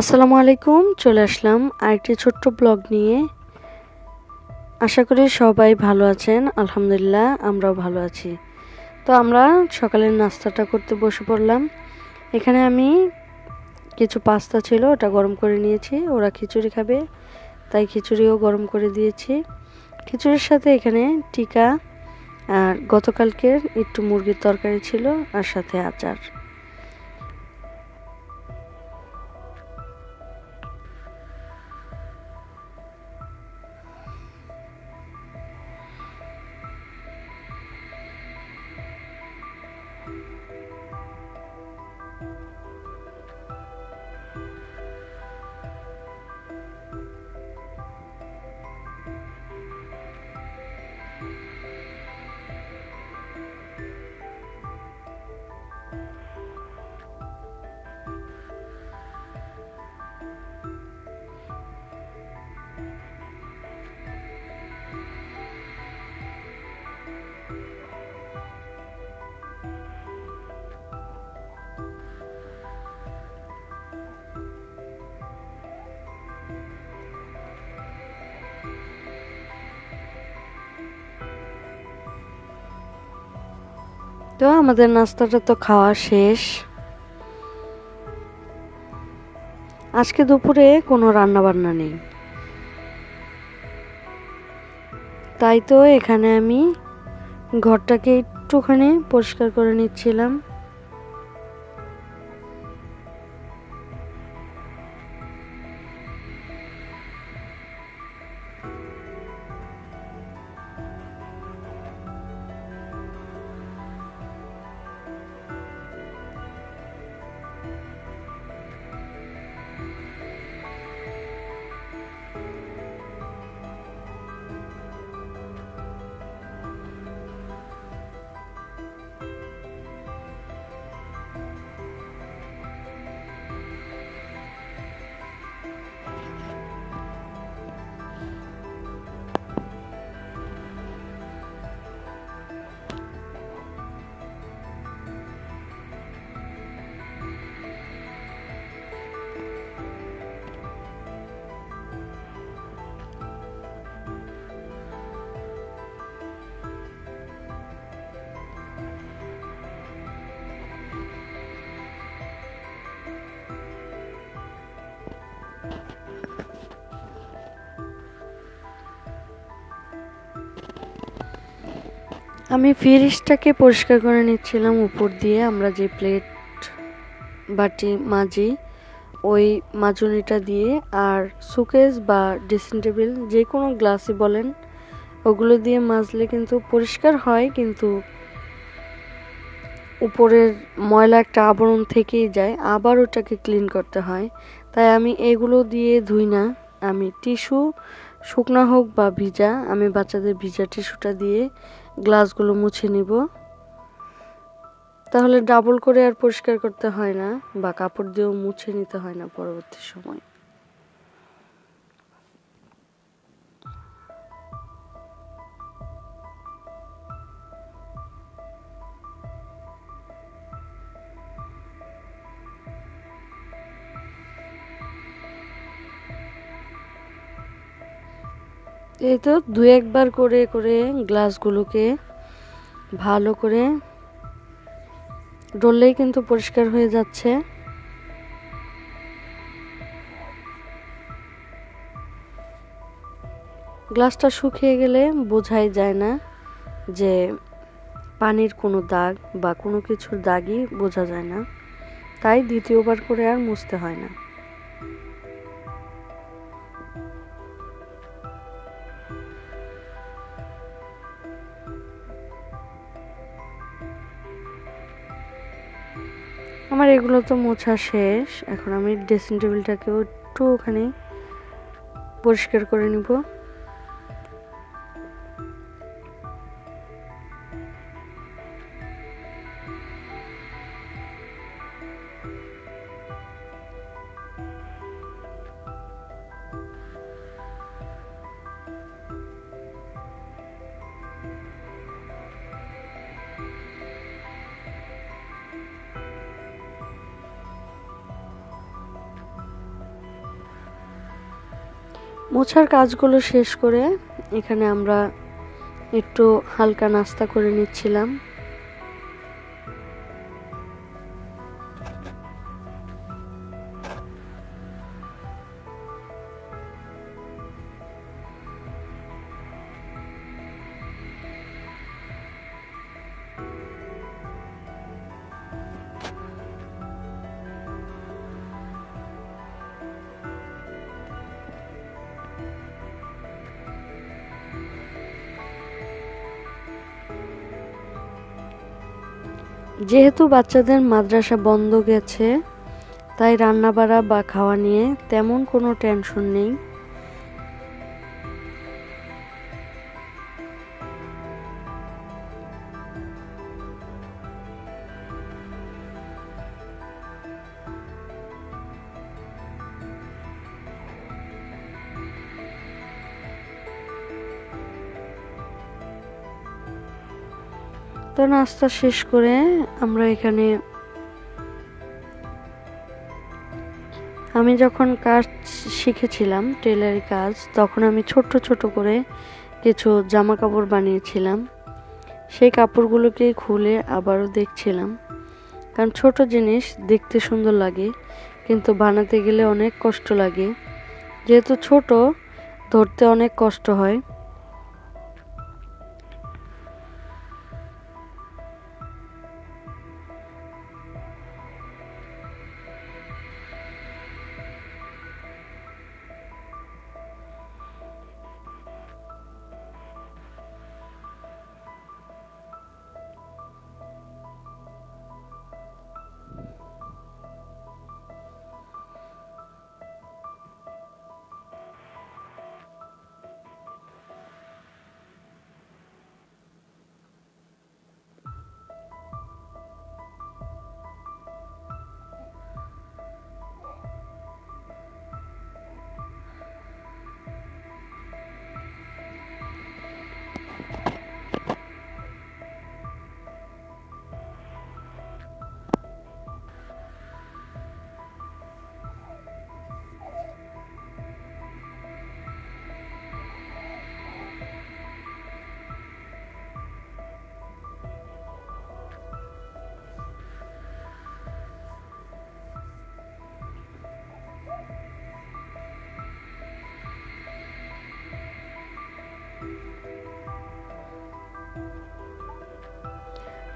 আসসালামু আলাইকুম, চলে আসলাম আরেকটি ছোট্ট ব্লগ নিয়ে। আশা করি সবাই ভালো আছেন, আলহামদুলিল্লাহ আমরাও ভালো আছি। তো আমরা সকালের নাস্তাটা করতে বসে পড়লাম। এখানে আমি কিছু পাস্তা ছিল, ওটা গরম করে নিয়েছি, ওরা খিচুড়ি খাবে, তাই খিচুড়িও গরম করে দিয়েছি। খিচুড়ির সাথে এখানে টিকা আর গতকালকের একটু মুরগির তরকারি ছিল, আর সাথে আচার। তো আমাদের নাস্তাটা তো খাওয়া শেষ। আজকে দুপুরে কোনো রান্না বান্না নেই। তাই তো এখানে আমি ঘরটাকে একটুখানি পরিষ্কার করে নিচ্ছিলাম। আমি ফ্রিজটাকে পরিষ্কার করে নিচ্ছিলাম উপর দিয়ে। আমরা যে প্লেট বাটি, মাজি, ওই মাজুনিটা দিয়ে আর সুকেস বা ড্রেসিং টেবিল, যে কোনো গ্লাসই বলেন, ওগুলো দিয়ে মাজলে কিন্তু পরিষ্কার হয়, কিন্তু উপরের ময়লা একটা আবরণ থেকেই যায়, আবার ওটাকে ক্লিন করতে হয়। তাই আমি এগুলো দিয়ে ধুই না। আমি টিস্যু, শুকনা হোক বা ভিজা, আমি বাচ্চাদের ভিজা টিস্যুটা দিয়ে গ্লাসগুলো মুছে নিব। তাহলে ডাবল করে আর পরিষ্কার করতে হয় না, বা কাপড় দিয়েও মুছে নিতে হয় না পরবর্তী সময়। এই তো দু একবার করে করে গ্লাসগুলোকে ভালো করে ডললেই কিন্তু পরিষ্কার হয়ে যাচ্ছে। গ্লাসটা শুকিয়ে গেলে বোঝাই যায় না যে পানির কোনো দাগ বা কোনো কিছুর দাগই বোঝা যায় না। তাই দ্বিতীয়বার করে আর মুছতে হয় না। আমার এগুলো তো মোছা শেষ। এখন আমি ড্রেসিং টেবিলটাকেও একটু ওখানে পরিষ্কার করে নিব। মোছার কাজগুলো শেষ করে এখানে আমরা একটু হালকা নাস্তা করে নিচ্ছিলাম। যেহেতু বাচ্চাদের মাদ্রাসা বন্ধ গেছে, তাই রান্না রান্নাবাড়া বা খাওয়া নিয়ে তেমন কোনো টেনশন নেই। তো নাস্তা শেষ করে আমরা এখানে আমি যখন কাজ শিখেছিলাম টেলারি কাজ, তখন আমি ছোট ছোট করে কিছু জামা কাপড় বানিয়েছিলাম। সেই কাপড়গুলোকে খুলে আবারও দেখছিলাম। কারণ ছোট জিনিস দেখতে সুন্দর লাগে, কিন্তু বানাতে গেলে অনেক কষ্ট লাগে। যেহেতু ছোট, ধরতে অনেক কষ্ট হয়।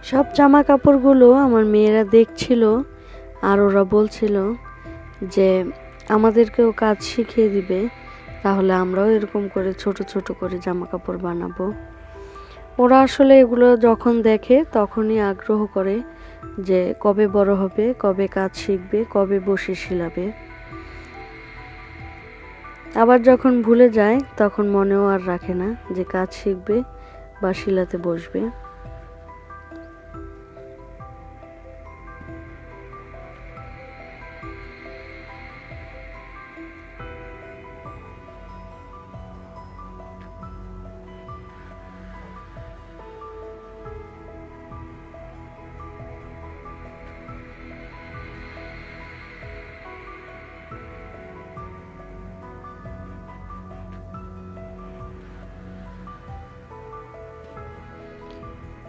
সব জামা কাপড়গুলো আমার মেয়েরা দেখছিল আর ওরা বলছিল যে, আমাদেরকেও কাজ শিখিয়ে দিবে, তাহলে আমরাও এরকম করে ছোট ছোট করে জামা কাপড় বানাবো। ওরা আসলে এগুলো যখন দেখে তখনই আগ্রহ করে যে, কবে বড় হবে, কবে কাজ শিখবে, কবে বসে শিলাবে? আবার যখন ভুলে যায়, তখন মনেও আর রাখে না যে, কাজ শিখবে বা শিলাতে বসবে।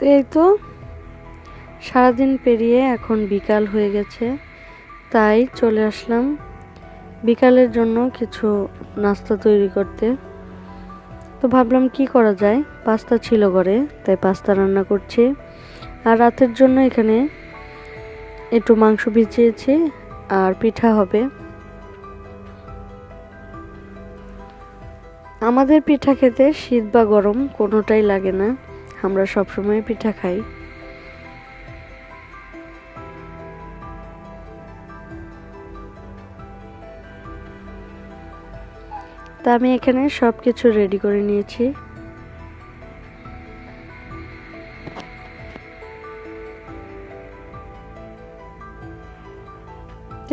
তো এই তো, সারাদিন পেরিয়ে এখন বিকাল হয়ে গেছে, তাই চলে আসলাম বিকালের জন্য কিছু নাস্তা তৈরি করতে। তো ভাবলাম কি করা যায়, পাস্তা ছিল ঘরে, তাই পাস্তা রান্না করছি। আর রাতের জন্য এখানে একটু মাংস ভিজিয়েছি, আর পিঠা হবে। আমাদের পিঠা খেতে শীত বা গরম কোনোটাই লাগে না। আমরা সবসময় পিঠা খাই। তা আমি এখানে সব কিছু রেডি করে নিয়েছি।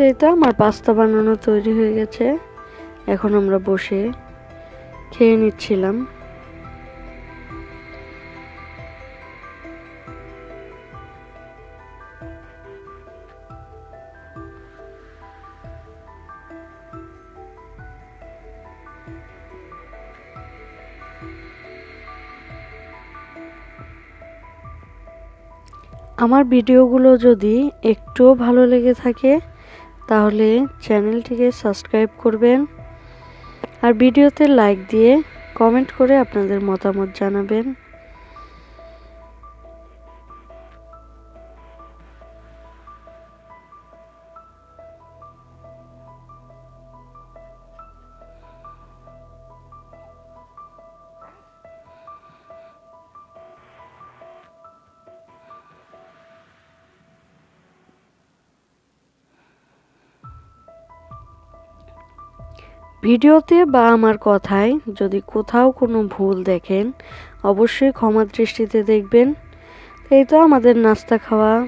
এই তো আমার পাস্তা বানানো তৈরি হয়ে গেছে। এখন আমরা বসে খেয়ে নিচ্ছিলাম। আমার ভিডিওগুলো যদি একটুও ভালো লেগে থাকে, তাহলে চ্যানেলটিকে সাবস্ক্রাইব করবেন আর ভিডিওতে লাইক দিয়ে কমেন্ট করে আপনাদের মতামত জানাবেন। ভিডিওতে বা আমার কথায় যদি কোথাও কোনো ভুল দেখেন, অবশ্যই ক্ষমা দৃষ্টিতে দেখবেন। এই তো আমাদের নাস্তা খাওয়া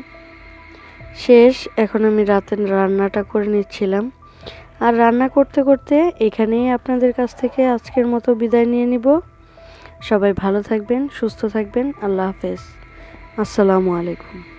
শেষ। এখন আমি রাতের রান্নাটা করে নিচ্ছিলাম। আর রান্না করতে করতে এখানেই আপনাদের কাছ থেকে আজকের মতো বিদায় নিয়ে নিব। সবাই ভালো থাকবেন, সুস্থ থাকবেন। আল্লাহ হাফেজ। আসসালামু আলাইকুম।